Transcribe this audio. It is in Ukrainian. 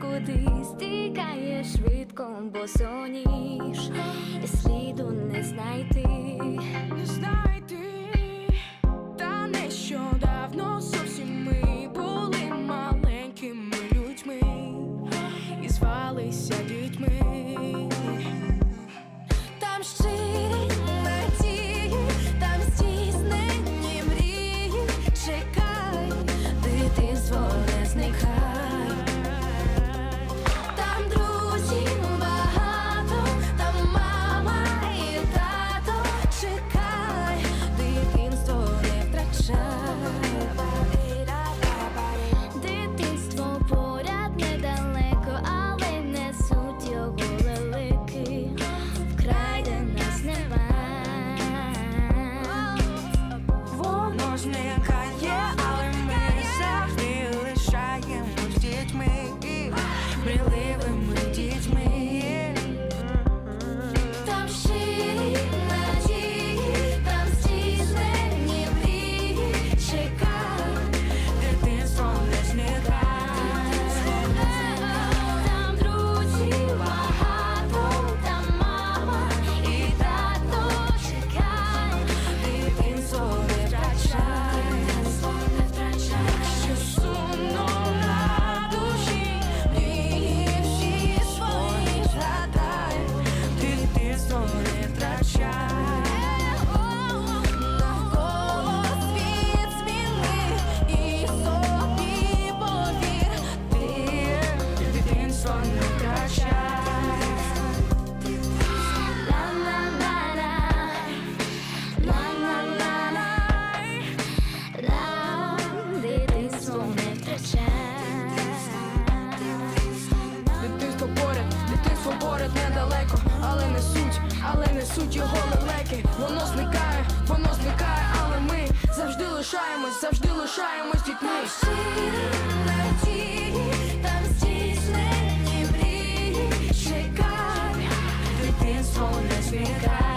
кудись тікає швидко, бо соніж і сліду не кожне яка. часто поряд, дитинство поряд недалеко, але не суть, але не суть його лелеки. Воно зникає, воно зникає, але ми завжди лишаємось, завжди лишаємось дітьми. Чекай, дитинство не зникає